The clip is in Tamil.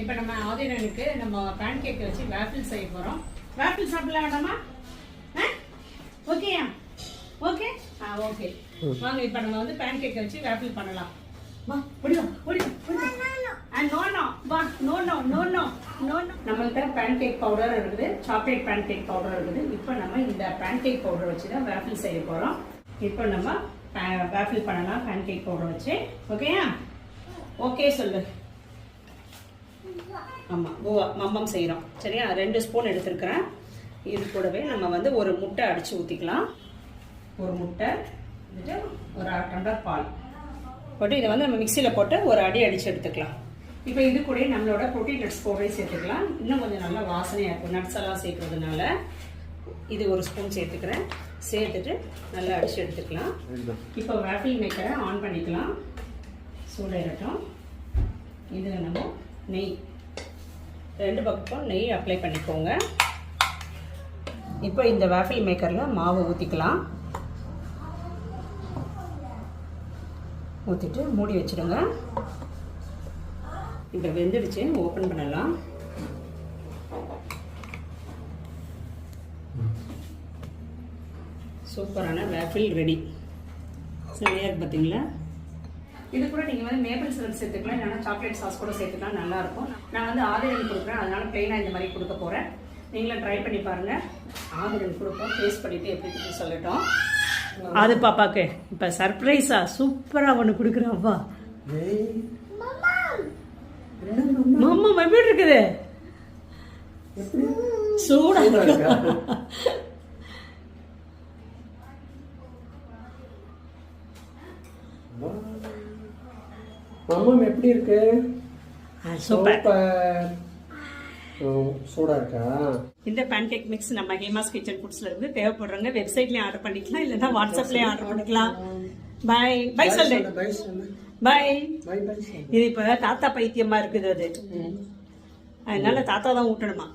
இப்போ நம்ம ஆதிரனுக்கு நம்ம பேன் கேக் வச்சு வேப்பிள் செய்ய போகிறோம் வேப்பிள் சாப்பிடலாம் வேண்டாமா ஓகேயா ஓகே ஆ ஓகே வாங்க இப்போ நம்ம வந்து பேன் கேக் வச்சு வேப்பிள் பண்ணலாம். வா ஓடி வா ஆ நோ நோ வா no no no no no no நம்மள்கிட்ட பேன் கேக் பவுடர் இருக்குது. சாக்லேட் பேன் கேக் பவுடர் இருக்குது. இப்போ நம்ம இந்த பேன் கேக் பவுடர் வச்சு தான் வேப்பிள் செய்ய போகிறோம் இப்போ நம்ம வேப்பிள் பண்ணலாம் பேன் கேக் பவுடர் வச்சு. ஓகேயா ஓகே சொல்லு. ஆமாம் கோவா மம்மம் செய்கிறோம் சரியா? ரெண்டு ஸ்பூன் எடுத்துருக்கிறேன். இது கூடவே நம்ம வந்து ஒரு முட்டை அடித்து ஊற்றிக்கலாம் ஒரு முட்டை வந்துட்டு ஒரு அரை டம்ளர் பால். போட்டு இதை வந்து நம்ம மிக்சியில் போட்டு ஒரு அடி அடித்து எடுத்துக்கலாம். இப்போ இது கூட நம்மளோட ப்ரோட்டீன் நட்ஸ் பவுடரையும் சேர்த்துக்கலாம். இன்னும் கொஞ்சம் நல்லா வாசனையாக இருக்கும். நட்ஸ் எல்லாம் சேர்க்கறதுனால இது ஒரு ஸ்பூன் சேர்த்துக்கிறேன். சேர்த்துட்டு நல்லா அடித்து எடுத்துக்கலாம். இப்போ வேப்பிள் மேக்கரை ஆன் பண்ணிக்கலாம். சூடாயிரட்டும் இதில் நம்ம நெய். ரெண்டு பக்கம் நெய் அப்ளை பண்ணிக்கோங்க. இப்போ இந்த வேஃபில் மேக்கரில் மாவு ஊற்றிக்கலாம் ஊற்றிட்டு மூடி வச்சிடுங்க. இப்போ வெந்துடுச்சு ஓப்பன் பண்ணலாம். சூப்பரான வேஃபில் ரெடி சரியாக இருக்குது பார்த்தீங்களா இது கூட நீங்கள் வந்து மேபிள் சிரப் சேர்த்துக்கலாம். இல்லைன்னா சாக்லேட் சாஸ் கூட சேர்த்துக்கலாம். நல்லா இருக்கும் நான் வந்து ஆதிரன் கொடுக்குறேன். அதனால பிளெயினாக இந்த மாதிரி கொடுக்க போகிறேன் நீங்களும் ட்ரை பண்ணி பாருங்க. ஆதிரன் கொடுப்போம். டேஸ்ட் பண்ணிட்டு எப்படி இருக்குன்னு சொல்லட்டும். அது பாப்பாக்கு இப்போ சர்ப்ரைஸா சூப்பராக ஒன்று கொடுக்குறாப்பா. மாமா எப்படி இருக்குது? சூடா இருக்கு? மம்மம் எப்படி இருக்கு? சூப்பர். சூப்பர். ஓ, சூடா இருக்கா? இந்த பேன்கேக் மிக்ஸ் நம்ம ஹேமாஸ் கிச்சன் ஃபுட்ஸ்ல இருந்து தேவைப்படுறவங்க வெப்சைட்லயும் ஆர்டர் பண்ணிக்கலாம் இல்லைன்னா வாட்ஸ்அப்லயும் ஆர்டர் பண்ணிக்கலாம். பை பை சொல்லு. பை இது இப்ப தாத்தா பைத்தியமா இருக்குது அது. அதனால தாத்தா தான் ஊட்டணுமா?